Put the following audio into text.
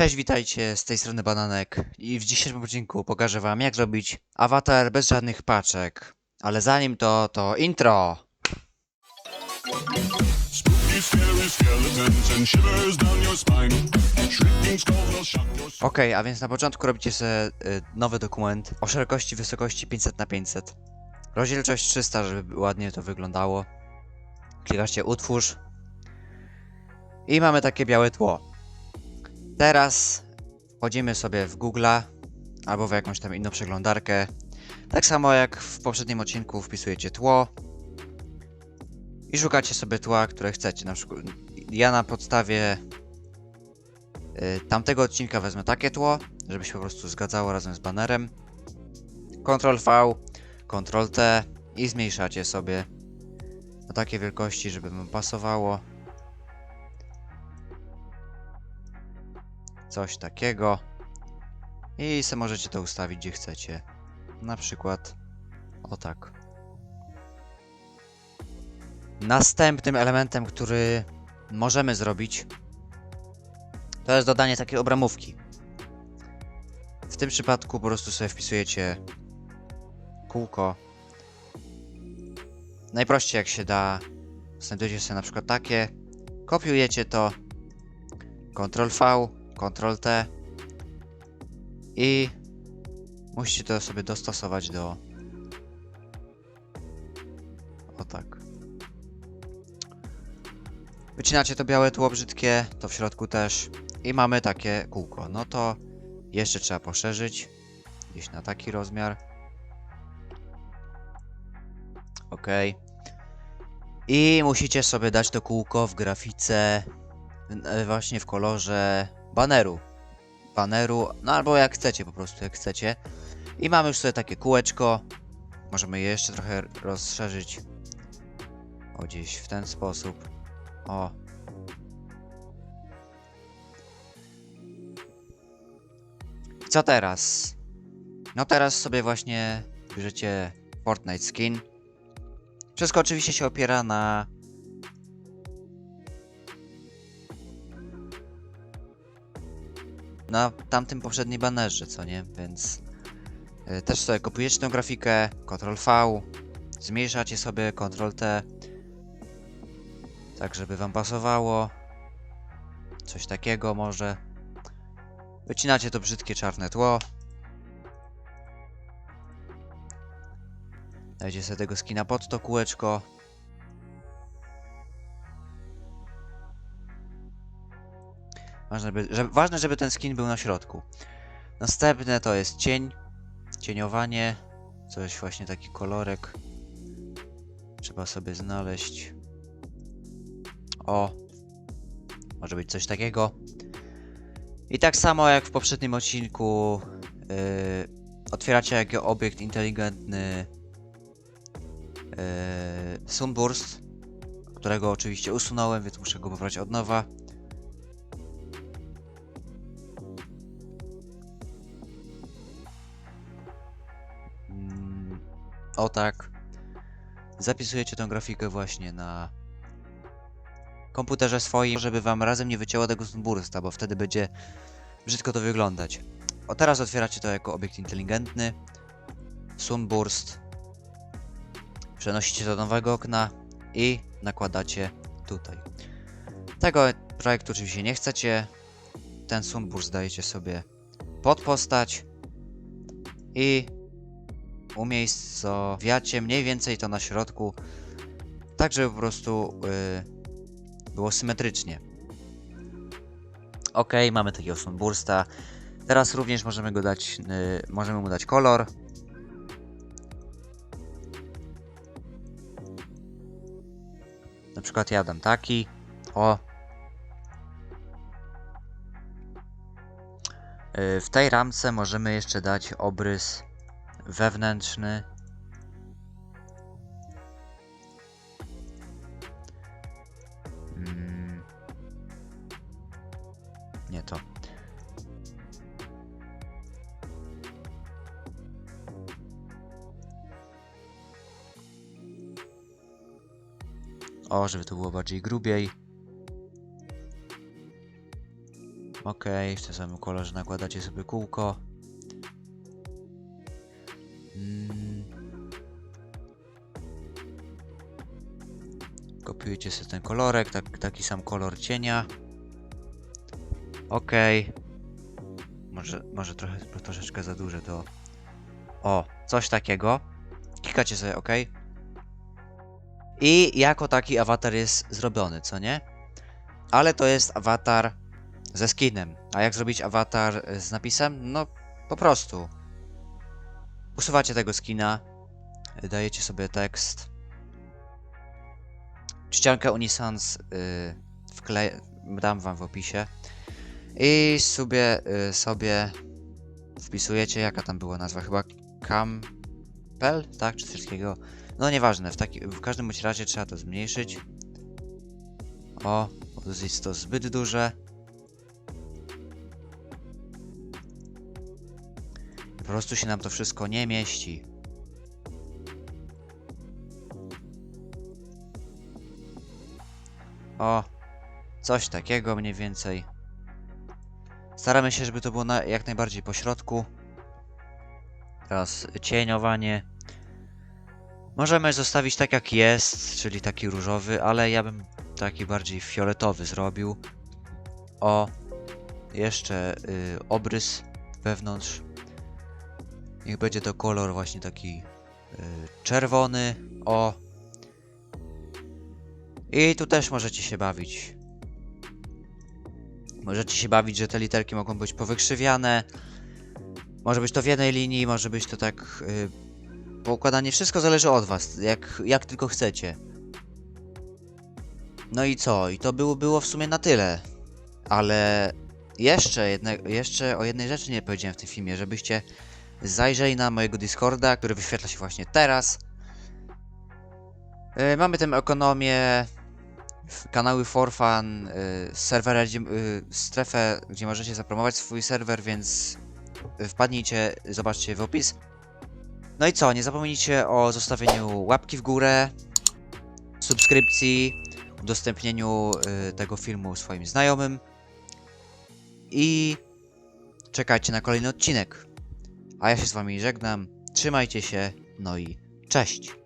Cześć, witajcie, z tej strony Bananek i w dzisiejszym odcinku pokażę wam jak zrobić awatar bez żadnych paczek. Ale zanim to, to intro! Okej, a więc na początku robicie sobie y, nowy dokument o szerokości wysokości 500 na 500 Rozdzielczość 300, żeby ładnie to wyglądało. Klikacie utwórz. I mamy takie białe tło. Teraz wchodzimy sobie w Google'a albo w jakąś tam inną przeglądarkę. Tak samo jak w poprzednim odcinku wpisujecie tło i szukacie sobie tła, które chcecie. Na przykład ja na podstawie y, tamtego odcinka wezmę takie tło, żeby się po prostu zgadzało razem z banerem. Ctrl V, Ctrl T i zmniejszacie sobie do takiej wielkości, żeby wam pasowało. Coś takiego. I se możecie to ustawić gdzie chcecie. Na przykład o tak. Następnym elementem, który możemy zrobić, to jest dodanie takiej obramówki. W tym przypadku po prostu sobie wpisujecie kółko. Najprościej jak się da, znajdujecie sobie na przykład takie, kopiujecie to, Ctrl V, Ctrl T i musicie to sobie dostosować do o tak. Wycinacie to białe tło brzydkie, to w środku też i mamy takie kółko. No to jeszcze trzeba poszerzyć gdzieś na taki rozmiar. Ok. I musicie sobie dać to kółko w grafice właśnie w kolorze baneru. Baneru, no albo jak chcecie, po prostu jak chcecie. I mamy już sobie takie kółeczko. Możemy je jeszcze trochę rozszerzyć. O, gdzieś w ten sposób. O. Co teraz? No teraz sobie właśnie bierzecie Fortnite skin. Wszystko oczywiście się opiera na na tamtym poprzednim banerze, co nie? Więc y, też sobie kupujecie tę grafikę, Ctrl V, zmniejszacie sobie Ctrl T, tak żeby wam pasowało. Coś takiego może. Wycinacie to brzydkie czarne tło. Dajcie sobie tego skina pod to kółeczko. Ważne żeby, żeby, ważne, żeby ten skin był na środku. Następne to jest cień, cieniowanie, coś właśnie taki kolorek. Trzeba sobie znaleźć. O, może być coś takiego. I tak samo jak w poprzednim odcinku, yy, otwieracie jako obiekt inteligentny yy, Sunburst, którego oczywiście usunąłem, więc muszę go pobrać od nowa. O tak. Zapisujecie tę grafikę właśnie na komputerze swoim, żeby wam razem nie wycięło tego Sunbursta, bo wtedy będzie brzydko to wyglądać. O teraz otwieracie to jako obiekt inteligentny. Sunburst. Przenosicie do nowego okna i nakładacie tutaj. Tego projektu oczywiście nie chcecie. Ten Sunburst dajecie sobie pod postać i umiejscowiacie mniej więcej to na środku, tak żeby po prostu yy, było symetrycznie. Ok, mamy takiego Sunbursta. Teraz również możemy go dać, yy, możemy mu dać kolor. Na przykład ja dam taki. O. Yy, w tej ramce możemy jeszcze dać obrys wewnętrzny. Mm. Nie to. O, żeby to było bardziej grubiej. Okej, w tym samym kolorze nakładacie sobie kółko. Kopiujecie sobie ten kolorek, tak, taki sam kolor cienia. Okej. Może, może trochę, troszeczkę za duże to. O, coś takiego. Klikacie sobie OK. I jako taki awatar jest zrobiony, co nie? Ale to jest awatar ze skinem. A jak zrobić awatar z napisem? No, po prostu. Usuwacie tego skina, dajecie sobie tekst. Czciankę Unisans yy, wkleję, dam wam w opisie. I sobie, y, sobie wpisujecie, jaka tam była nazwa, chyba Campbell, tak, czy takiego. No nieważne, w, taki, w każdym bądź razie trzeba to zmniejszyć. O, jest to zbyt duże. Po prostu się nam to wszystko nie mieści. O, coś takiego mniej więcej. Staramy się, żeby to było na, jak najbardziej po środku. Teraz cieniowanie. Możemy zostawić tak jak jest, czyli taki różowy, ale ja bym taki bardziej fioletowy zrobił. O, jeszcze y, obrys wewnątrz. Niech będzie to kolor właśnie taki y, czerwony. O. I tu też możecie się bawić. Możecie się bawić, że te literki mogą być powykrzywiane. Może być to w jednej linii, może być to tak yy, poukładanie. Wszystko zależy od was, jak, jak tylko chcecie. No i co? I to było, było w sumie na tyle. Ale jeszcze, jedne, jeszcze o jednej rzeczy nie powiedziałem w tym filmie, żebyście zajrzeli na mojego Discorda, który wyświetla się właśnie teraz. Yy, mamy tę ekonomię, kanały for fun, y, serwery, gdzie, y, strefę, gdzie możecie zapromować swój serwer, więc y, wpadnijcie, zobaczcie w opis. No i co, nie zapomnijcie o zostawieniu łapki w górę, subskrypcji, udostępnieniu y, tego filmu swoim znajomym i czekajcie na kolejny odcinek. A ja się z wami żegnam, trzymajcie się, no i cześć!